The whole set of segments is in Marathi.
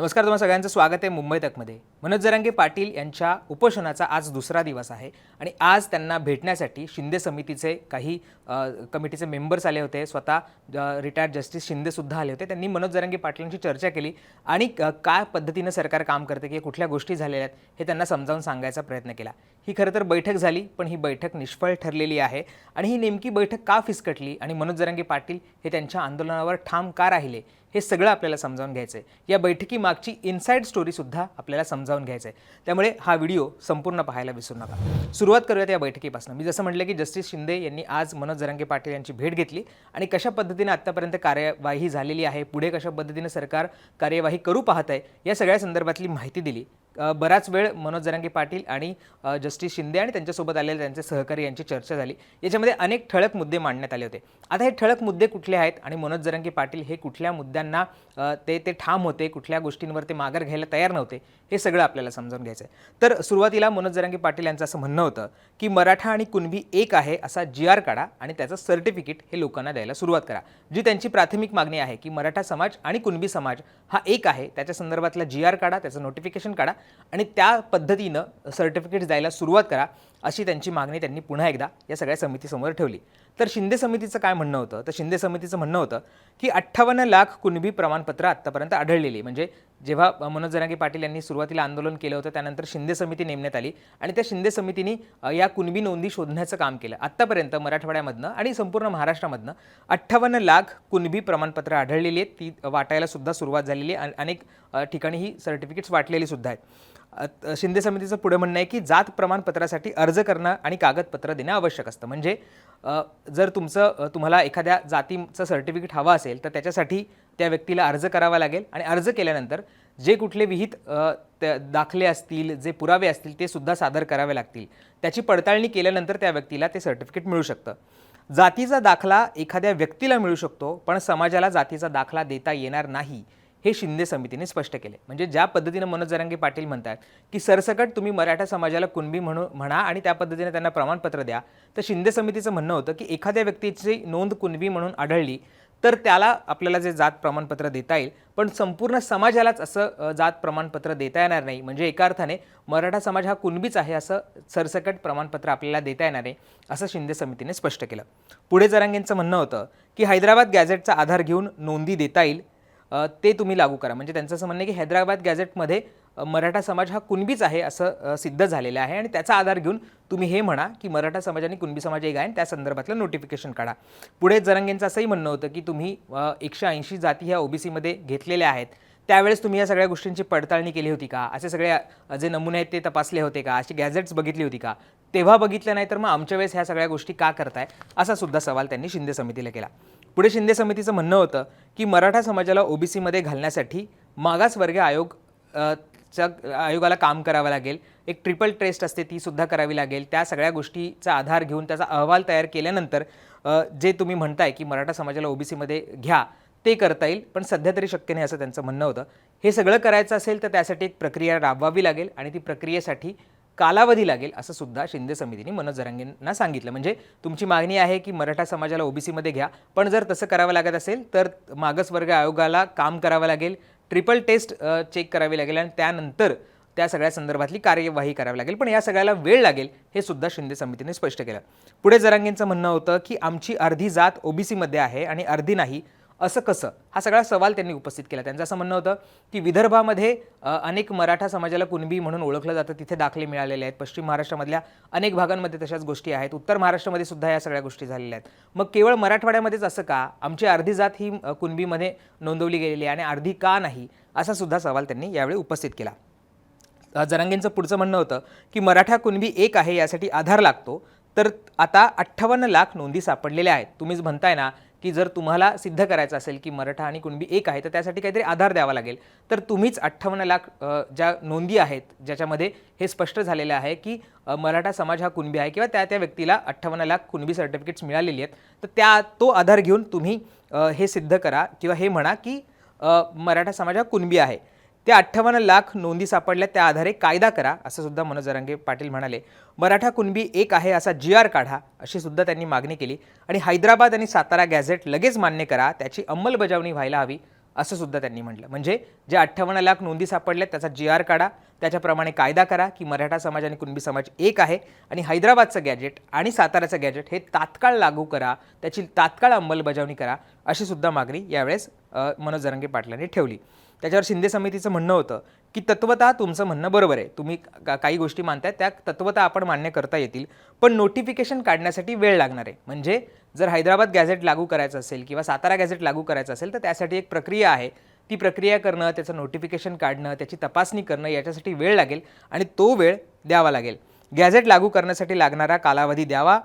नमस्कार तुम्हाला सगळ्यांचं स्वागत आहे मुंबई तकमध्ये. मनोज जरांगे पाटील यांच्या उपोषणाचा आज दुसरा दिवस आहे आणि आज त्यांना भेटण्यासाठी शिंदे समितीचे काही कमिटीचे मेंबर्स आले होते. स्वतः रिटायर्ड जस्टिस शिंदेसुद्धा आले होते. त्यांनी मनोज जरांगे पाटीलांशी चर्चा केली आणि काय पद्धतीनं सरकार काम करते की कुठल्या गोष्टी झालेल्या आहेत हे त्यांना समजावून सांगायचा प्रयत्न केला. ही खरं तर बैठक झाली पण ही बैठक निष्फळ ठरलेली आहे आणि ही नेमकी बैठक का फिसकटली आणि मनोज जरांगे पाटील हे त्यांच्या आंदोलनावर ठाम का राहिले? हे सगळं आपल्याला समजावून घ्यायचं आहे या बैठकीमागची इनसाईड स्टोरीसुद्धा आपल्याला समजावून घ्यायचं आहे त्यामुळे हा व्हिडिओ संपूर्ण पाहायला विसरू नका. सुरुवात करूयात या बैठकीपासून. मी जसं म्हटलं की जस्टिस शिंदे यांनी आज मनोज जरांगे पाटील यांची भेट घेतली आणि कशा पद्धतीने आत्तापर्यंत कार्यवाही झालेली आहे पुढे कशा पद्धतीने सरकार कार्यवाही करू पाहत आहे या सगळ्या संदर्भातली माहिती दिली. बराच वेळ मनोज जरांगे पाटील आणि जस्टिस शिंदे आणि त्यांच्यासोबत आलेले त्यांचे सहकारी यांची चर्चा झाली. याच्यामध्ये अनेक ठळक मुद्दे मांडण्यात आले होते. आता हे ठळक मुद्दे कुठले आहेत आणि मनोज जरांगे पाटील हे कुठल्या मुद्द्यांना ते ते ठाम होते कुठल्या गोष्टींवर ते माघार घ्यायला तयार नव्हते हे सगळं आपल्याला समजावून घ्यायचं आहे तर सुरुवातीला मनोज जरांगे पाटील यांचं असं म्हणणं होतं की मराठा आणि कुणबी एक आहे असा जी आर काढा आणि त्याचं सर्टिफिकेट हे लोकांना द्यायला सुरुवात करा. जी त्यांची प्राथमिक मागणी आहे की मराठा समाज आणि कुणबी समाज हा एक आहे त्याच्या संदर्भातला जी आर काढा त्याचं नोटिफिकेशन काढा आणि त्या पद्धतीनं सर्टिफिकेट्स द्यायला सुरुवात करा. अशी त्यांची मागणी त्यांनी पुन्हा एकदा या सगळ्या समितीसमोर ठेवली. तर शिंदे समितीचं काय म्हणणं होतं? तर शिंदे समितीचं म्हणणं होतं की अठ्ठावन्न लाख कुणबी प्रमाणपत्र आत्तापर्यंत आढळलेली. म्हणजे जेव्हा मनोज जरांगे पाटील यांनी सुरुवातीला आंदोलन केलं होतं त्यानंतर शिंदे समिती नेमण्यात आली आणि त्या शिंदे समितीने या कुणबी नोंदी शोधण्याचं काम केलं. आत्तापर्यंत मराठवाड्यामधनं आणि संपूर्ण महाराष्ट्रामधनं अठ्ठावन्न लाख कुणबी प्रमाणपत्र आढळलेली आहेत. ती वाटायला सुद्धा सुरुवात झालेली आहे. अनेक ठिकाणी ही सर्टिफिकेट्स वाटलेली सुद्धा आहेत. शिंदे समितीचं पुढे म्हणणं आहे की जात प्रमाणपत्रासाठी अर्ज करणं आणि कागदपत्र देणं आवश्यक असतं. म्हणजे जर तुमचं तुम्हाला एखाद्या जातीचं सर्टिफिकेट हवं असेल तर त्याच्यासाठी त्या व्यक्तीला अर्ज करावा लागेल आणि अर्ज केल्यानंतर जे कुठले विहित त्या दाखले असतील जे पुरावे असतील ते सुद्धा सादर करावे लागतील. त्याची पडताळणी केल्यानंतर त्या व्यक्तीला ते सर्टिफिकेट मिळू शकतं. जातीचा दाखला एखाद्या व्यक्तीला मिळू शकतो पण समाजाला जातीचा दाखला देता येणार नाही. हे शिंदे समितीने स्पष्ट केले. म्हणजे ज्या पद्धतीनं मनोज जरांगे पाटील म्हणतात की सरसकट तुम्ही मराठा समाजाला कुणबी म्हणू म्हणा आणि त्या पद्धतीने त्यांना प्रमाणपत्र द्या तर शिंदे समितीचं म्हणणं होतं की एखाद्या व्यक्तीची नोंद कुणबी म्हणून आढळली तर त्याला आपल्याला जे जात प्रमाणपत्र देता येईल. पण संपूर्ण समाजालाच असं जात प्रमाणपत्र देता येणार नाही. म्हणजे एका अर्थाने मराठा समाज हा कुणबीच आहे असं सरसकट प्रमाणपत्र आपल्याला देता येणार आहे असं शिंदे समितीने स्पष्ट केलं. पुढे जरांगेंचं म्हणणं होतं की हैदराबाद गॅझेटचा आधार घेऊन नोंदी देता येईल ते तुम्ही लागू करा. म्हणजे त्यांचं असं म्हणणं आहे की हैदराबाद गॅझेटमध्ये मराठा समाज हा कुणबीच आहे असं सिद्ध झालेलं आहे. आणि त्याचा आधार घेऊन तुम्ही हे म्हणा की मराठा समाज आणि कुणबी समाज एक आहे आणि त्या संदर्भातलं नोटिफिकेशन काढा. पुढे जरंगेंचं असंही म्हणणं होतं की तुम्ही एकशे ऐंशी जाती ह्या ओबीसीमध्ये घेतलेल्या आहेत. त्यावेळेस तुम्ही या सगळ्या गोष्टींची पडताळणी केली होती का? असे सगळे जे नमुने आहेत ते तपासले होते का? अशी गॅझेट्स बघितली होती का? तेव्हा बघितलं नाही तर मग आमच्या वेळेस ह्या सगळ्या गोष्टी का करताय? असा सुद्धा सवाल त्यांनी शिंदे समितीला केला. पुढे शिंदे समितीचं म्हणणं होतं की मराठा समाजाला ओबीसीमध्ये घालण्यासाठी मागासवर्ग आयोग च्या आयोगाला काम करावं लागेल. एक ट्रिपल टेस्ट असते ती सुद्धा करावी लागेल. त्या सगळ्या गोष्टीचा आधार घेऊन त्याचा अहवाल तयार केल्यानंतर जे तुम्ही म्हणताय की मराठा समाजाला ओबीसीमध्ये घ्या ते करता येईल. पण सध्या तरी शक्य नाही असं त्यांचं म्हणणं होतं. हे सगळं करायचं असेल तर त्यासाठी एक प्रक्रिया राबवावी लागेल आणि ती प्रक्रियेसाठी कालावधी लागेल असं सुद्धा शिंदे समितीने मनोज जरांगेंना सांगितलं. म्हणजे तुमची मागणी आहे की मराठा समाजाला ओबीसीमध्ये घ्या पण जर तसं करावं लागत असेल तर मागासवर्ग आयोगाला काम करावं लागेल ट्रिपल टेस्ट चेक करावी लागेल आणि त्यानंतर त्या सगळ्या संदर्भातली कार्यवाही करावी लागेल. पण या सगळ्याला वेळ लागेल हे सुद्धा शिंदे समितीने स्पष्ट केलं. पुढे जरांगेंचं म्हणणं होतं की आमची अर्धी जात ओबीसीमध्ये आहे आणि अर्धी नाही असं कसं? हा सगळा सवाल त्यांनी उपस्थित केला. त्यांचं असं म्हणणं होतं की विदर्भामध्ये अनेक मराठा समाजाला कुणबी म्हणून ओळखलं जातं. तिथे दाखले मिळालेले आहेत. पश्चिम महाराष्ट्रामधल्या अनेक भागांमध्ये तशाच गोष्टी आहेत. उत्तर महाराष्ट्रामध्ये सुद्धा या सगळ्या गोष्टी झालेल्या आहेत. मग केवळ मराठवाड्यामध्येच असं का? आमची अर्धी जात ही कुणबीमध्ये नोंदवली गेलेली आहे आणि अर्धी का नाही? असा सुद्धा सवाल त्यांनी यावेळी उपस्थित केला. जरांगेंचं पुढचं म्हणणं होतं की मराठा कुणबी एक आहे यासाठी आधार लागतो. तर आता अठ्ठावन्न लाख नोंदी सापडलेल्या आहेत. तुम्हीच म्हणताय ना की जर तुम्हाला सिद्ध करायचं असेल की मराठा आणि कुणबी एक आहे तर त्यासाठी काहीतरी आधार द्यावा लागेल. तर तुम्हीच अठ्ठावन्न लाख ज्या नोंदी आहेत ज्याच्यामध्ये हे स्पष्ट झालेलं आहे की मराठा समाज हा कुणबी आहे किंवा त्या त्या व्यक्तीला अठ्ठावन्न लाख कुणबी सर्टिफिकेट्स मिळालेली आहेत तर त्या तो आधार घेऊन तुम्ही हे सिद्ध करा किंवा हे म्हणा की मराठा समाज हा कुणबी आहे. त्या अठ्ठावन्न लाख नोंदी सापडल्या त्या आधारे कायदा करा असं सुद्धा मनोज जरांगे पाटील म्हणाले. मराठा कुणबी एक आहे असा जी आर काढा अशी सुद्धा त्यांनी मागणी केली. आणि हैदराबाद आणि सातारा गॅझेट लगेच मान्य करा त्याची अंमलबजावणी व्हायला हवी असं सुद्धा त्यांनी म्हटलं. म्हणजे जे अठ्ठावन्न लाख नोंदी सापडल्यात त्याचा जी आर काढा त्याच्याप्रमाणे कायदा करा की मराठा समाज आणि कुणबी समाज एक आहे. आणि हैदराबादचं गॅजेट आणि साताऱ्याचं गॅजेट हे तात्काळ लागू करा त्याची तात्काळ अंमलबजावणी करा अशी सुद्धा मागणी यावेळेस मनोज जरंगे पाटलांनी ठेवली. त्याच्यावर शिंदे समितीचं म्हणणं होतं की तत्वतः तुमचं म्हणणं बरोबर आहे. तुम्ही का- काही गोष्टी मानताय त्या तत्वतः आपण मान्य करता येतील. पण नोटिफिकेशन काढण्यासाठी वेळ लागणार आहे. म्हणजे जर हैदराबाद गॅझेट लागू करायचं असेल किंवा सातारा गॅझेट लागू करायचं असेल तर त्यासाठी एक प्रक्रिया आहे. ती प्रक्रिया करणं त्याचं नोटिफिकेशन काढणं त्याची तपासणी करणं याच्यासाठी वेळ लागेल आणि तो वेळ द्यावा लागेल. गॅझेट लागू करण्यासाठी लागणारा कालावधी द्यावा.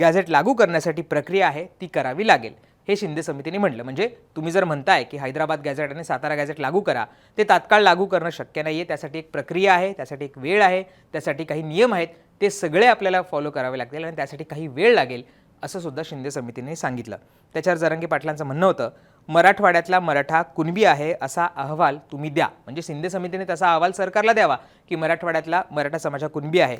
गॅझेट लागू करण्यासाठी प्रक्रिया आहे ती करावी लागेल. हे शिंदे समितीने म्हटलं. म्हणजे तुम्ही जर म्हणताय की हैदराबाद गॅझेट आणि सातारा गॅझेट लागू करा ते तात्काळ लागू करणं शक्य नाही आहे त्यासाठी एक प्रक्रिया आहे त्यासाठी एक वेळ आहे त्यासाठी काही नियम आहेत ते सगळे आपल्याला फॉलो करावे लागतील आणि त्यासाठी काही वेळ लागेल असं सुद्धा शिंदे समितीने सांगितलं. त्याच्यावर जरांगे पाटलांचं म्हणणं होतं मराठवाड्यातला मराठा कुणबी आहे असा अहवाल तुम्ही द्या. म्हणजे शिंदे समितीने तसा अहवाल सरकारला द्यावा की मराठवाड्यातला मराठा समाजा कुणबी आहे.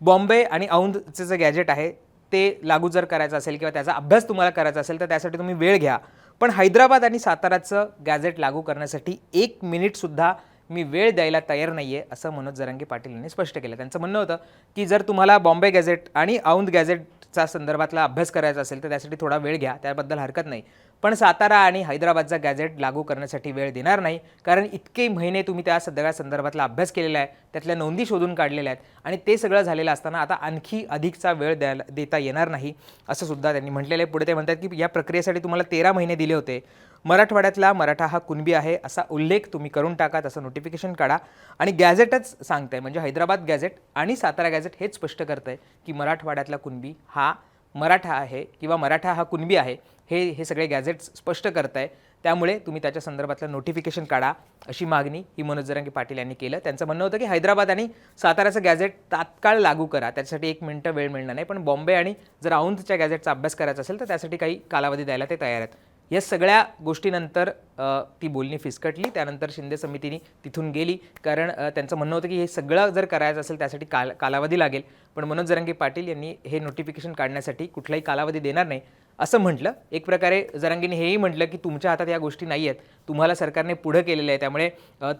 बॉम्बे आणि औंधचं जे गॅजेट आहे ते लागू जर करायचं असेल किंवा त्याचा अभ्यास तुम्हाला करायचा असेल तर त्यासाठी तुम्ही वेळ घ्या. पण हैदराबाद आणि साताराचं गॅझेट लागू करण्यासाठी एक मिनिटसुद्धा मी वेळ द्यायला तयार नाही आहे असं मनोज जरांगे पाटील यांनी स्पष्ट केलं. त्यांचं म्हणणं होतं की जर तुम्हाला बॉम्बे गॅझेट आणि औंध गॅझेटचा संदर्भातला अभ्यास करायचा असेल तर त्यासाठी थोडा वेळ घ्या त्याबद्दल हरकत नाही. पण सातारा आणि हैदराबादचा गॅझेट लागू करण्यासाठी वेळ देणार नाही कारण इतके महिने तुम्ही त्या सगळ्या संदर्भातला अभ्यास केलेला आहे त्यातल्या नोंदी शोधून काढलेल्या आहेत आणि ते सगळं झालेलं असताना आता आणखी अधिकचा वेळ द्यायला देता येणार नाही असं सुद्धा त्यांनी म्हटलेलं आहे. पुढे ते म्हणतात की या प्रक्रियेसाठी तुम्हाला तेरा महिने दिले होते मराठवाड्यातला मराठा हा कुणबी आहे असा उल्लेख तुम्ही करून टाका तसं नोटिफिकेशन काढा. आणि गॅझेटच सांगतंय म्हणजे हैदराबाद गॅझेट आणि सातारा गॅझेट हेच स्पष्ट करतंय की मराठवाड्यातला कुणबी हा मराठा आहे किंवा मराठा हा कुणबी आहे हे हे सगळे गॅझेट्स स्पष्ट करत आहे त्यामुळे तुम्ही त्याच्या संदर्भातलं नोटिफिकेशन काढा. अशी मागणी ही मनोज जरांगे पाटील यांनी केलं. त्यांचं म्हणणं होतं की हैदराबाद आणि साताऱ्याचं गॅझेट तात्काळ लागू करा. त्याच्यासाठी एक मिनटं वेळ मिळणार नाही. पण बॉम्बे आणि जर औंधच्या गॅझेटचा अभ्यास करायचा असेल तर त्यासाठी काही कालावधी द्यायला ते तयार आहेत. या सगळ्या गोष्टीनंतर ती बोलणी फिसकटली. त्यानंतर शिंदे समितीने तिथून गेली. कारण त्यांचं म्हणणं होतं की हे सगळं जर करायचं असेल त्यासाठी काल कालावधी लागेल. पण मनोज जरांगे पाटील यांनी हे नोटिफिकेशन काढण्यासाठी कुठलाही कालावधी देणार नाही. असं म्हटलं. एक प्रकारे जरांगीने हेही म्हटलं की तुमच्या हातात या गोष्टी नाही आहेत. तुम्हाला सरकारने पुढं केलेलं आहे त्यामुळे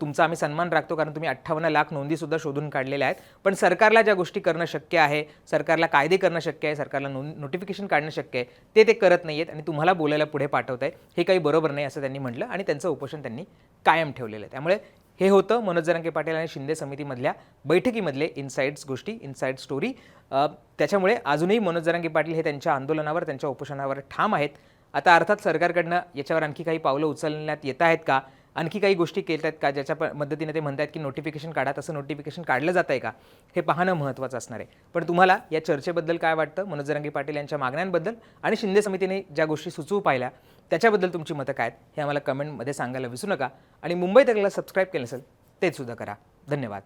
तुमचा आम्ही सन्मान राखतो कारण तुम्ही अठ्ठावन्न लाख नोंदीसुद्धा शोधून काढलेल्या आहेत. पण सरकारला ज्या गोष्टी करणं शक्य आहे सरकारला कायदे करणं शक्य आहे सरकारला नोंद नोटिफिकेशन काढणं शक्य आहे ते ते करत नाही आहेत आणि तुम्हाला बोलायला पुढे पाठवत आहे हे काही बरोबर नाही असं त्यांनी म्हटलं आणि त्यांचं उपोषण त्यांनी कायम ठेवलेलं आहे. त्यामुळे हे होतं मनोज जरांगे पाटील आणि शिंदे समितीमधल्या बैठकीमधले इन्साईट्स गोष्टी इन्साईट स्टोरी त्याच्यामुळे अजूनही मनोज जरांगे पाटील हे त्यांच्या आंदोलनावर त्यांच्या उपोषणावर ठाम आहेत. आता अर्थात सरकारकडनं याच्यावर आणखी काही पावलं उचलण्यात येत आहेत का? आणखी काही गोष्टी केल्या आहेत का? ज्याच्या प- मदतीने ते म्हणतात की नोटिफिकेशन काढा तसं नोटिफिकेशन काढलं जात आहे का? हे पाहणं महत्त्वाचं असणार आहे. पण तुम्हाला या चर्चेबद्दल काय वाटतं? मनोज जरांगे पाटील यांच्या मागण्यांबद्दल आणि शिंदे समितीने ज्या गोष्टी सुचवू पाहिल्या त्याच्याबद्दल तुमची मतं काय हे आम्हाला कमेंटमध्ये सांगायला विसरू नका. आणि मुंबई तकला सबस्क्राईब केलं असेल तेसुद्धा करा. धन्यवाद.